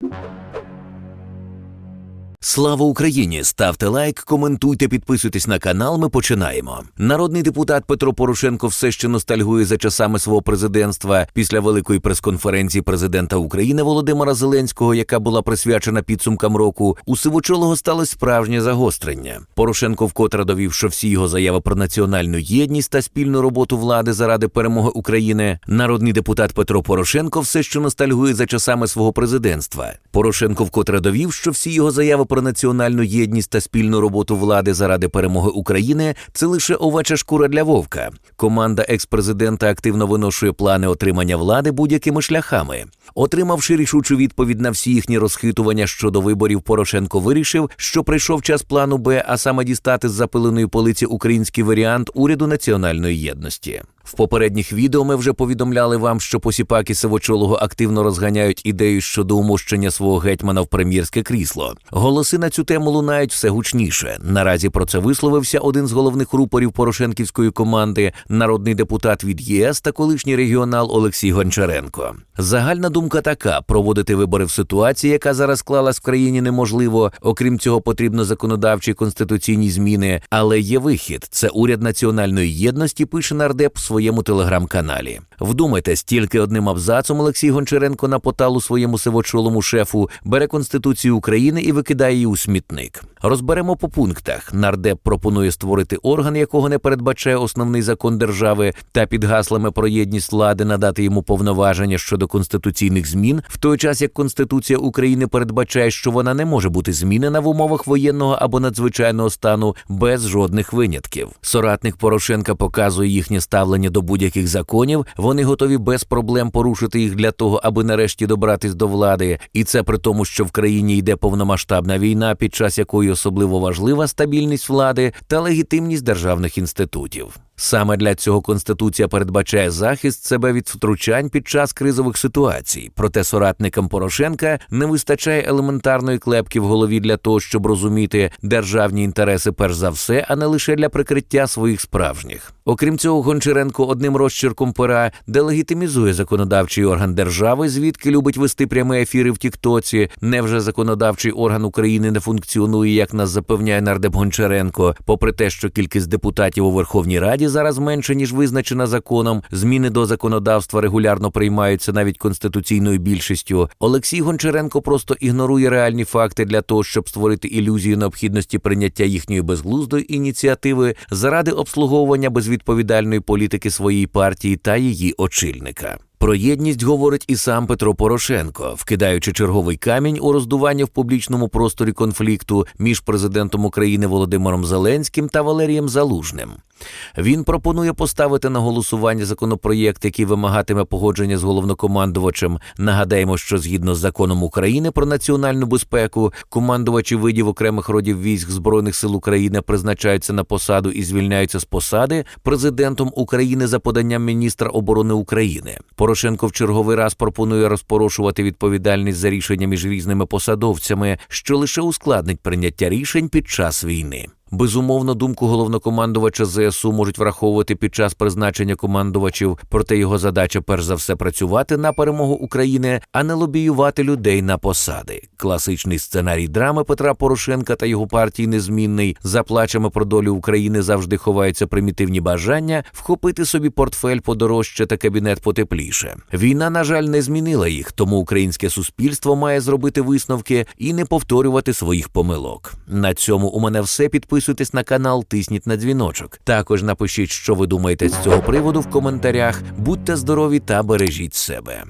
you Слава Україні! Ставте лайк, коментуйте, підписуйтесь на канал. Ми починаємо. Народний депутат Петро Порошенко все ще ностальгує за часами свого президентства після великої прес-конференції президента України Володимира Зеленського, яка була присвячена підсумкам року. У сивочолого сталося справжнє загострення. Порошенко вкотре довів, що всі його заяви про національну єдність та спільну роботу влади заради перемоги України. Народний депутат Петро Порошенко все ще ностальгує за часами свого президентства. Порошенко вкотре довів, що всі його заяви про національну єдність та спільну роботу влади заради перемоги України це лише овеча шкура для вовка. Команда екс-президента активно виношує плани отримання влади будь-якими шляхами. Отримавши рішучу відповідь на всі їхні розхитування щодо виборів, Порошенко вирішив, що прийшов час плану Б, а саме дістати з запиленої полиці український варіант уряду національної єдності. В попередніх відео ми вже повідомляли вам, що посіпаки сивочолого активно розганяють ідею щодо умощення свого гетьмана в прем'єрське крісло. Голоси на цю тему лунають все гучніше. Наразі про це висловився один з головних рупорів Порошенківської команди, народний депутат від ЄС та колишній регіонал Олексій Гончаренко. Загальна думка така: проводити вибори в ситуації, яка зараз склалась в країні, неможливо. Окрім цього, потрібно законодавчі конституційні зміни. Але є вихід: це уряд національної єдності. Пише нардеп своєму телеграм-каналі. Вдумайтесь, тільки одним абзацом Олексій Гончаренко на поталу своєму сивочолому шефу бере конституцію України і викидає її у смітник. Розберемо по пунктах. Нардеп пропонує створити орган, якого не передбачає основний закон держави, та під гаслами про єдність влади надати йому повноваження щодо конституційних змін, в той час як Конституція України передбачає, що вона не може бути змінена в умовах воєнного або надзвичайного стану без жодних винятків. Соратник Порошенка показує їхнє ставлення до будь-яких законів. Вони готові без проблем порушити їх для того, аби нарешті добратись до влади, і це при тому, що в країні йде повномасштабна війна, під час якої особливо важлива стабільність влади та легітимність державних інститутів. Саме для цього конституція передбачає захист себе від втручань під час кризових ситуацій. Проте соратникам Порошенка не вистачає елементарної клепки в голові для того, щоб розуміти державні інтереси перш за все, а не лише для прикриття своїх справжніх. Окрім цього, Гончаренко одним розчерком пера делегітимізує законодавчий орган держави, звідки любить вести прямі ефіри в Тіктоці. Невже законодавчий орган України не функціонує, як нас запевняє нардеп Гончаренко, попри те, що кількість депутатів у Верховній Раді зараз менше ніж визначена законом. Зміни до законодавства регулярно приймаються навіть конституційною більшістю. Олексій Гончаренко просто ігнорує реальні факти для того, щоб створити ілюзію необхідності прийняття їхньої безглуздої ініціативи заради обслуговування безвідповідальної політики своєї партії та її очільника. Про єдність говорить і сам Петро Порошенко, вкидаючи черговий камінь у роздування в публічному просторі конфлікту між президентом України Володимиром Зеленським та Валерієм Залужним. Він пропонує поставити на голосування законопроєкт, який вимагатиме погодження з головнокомандувачем. Нагадаємо, що згідно з законом України про національну безпеку, командувачі видів окремих родів військ збройних сил України призначаються на посаду і звільняються з посади президентом України за поданням міністра оборони України. Порошенко в черговий раз пропонує розпорошувати відповідальність за рішення між різними посадовцями, що лише ускладнить прийняття рішень під час війни. Безумовно, думку головнокомандувача ЗСУ можуть враховувати під час призначення командувачів, проте його задача перш за все працювати на перемогу України, а не лобіювати людей на посади. Класичний сценарій драми Петра Порошенка та його партії незмінний за плачами про долю України завжди ховаються примітивні бажання вхопити собі портфель подорожче та кабінет потепліше. Війна, на жаль, не змінила їх, тому українське суспільство має зробити висновки і не повторювати своїх помилок. На цьому у мене все. Підписуйтесь на канал, тисніть на дзвіночок. Також напишіть, що ви думаєте з цього приводу в коментарях. Будьте здорові та бережіть себе.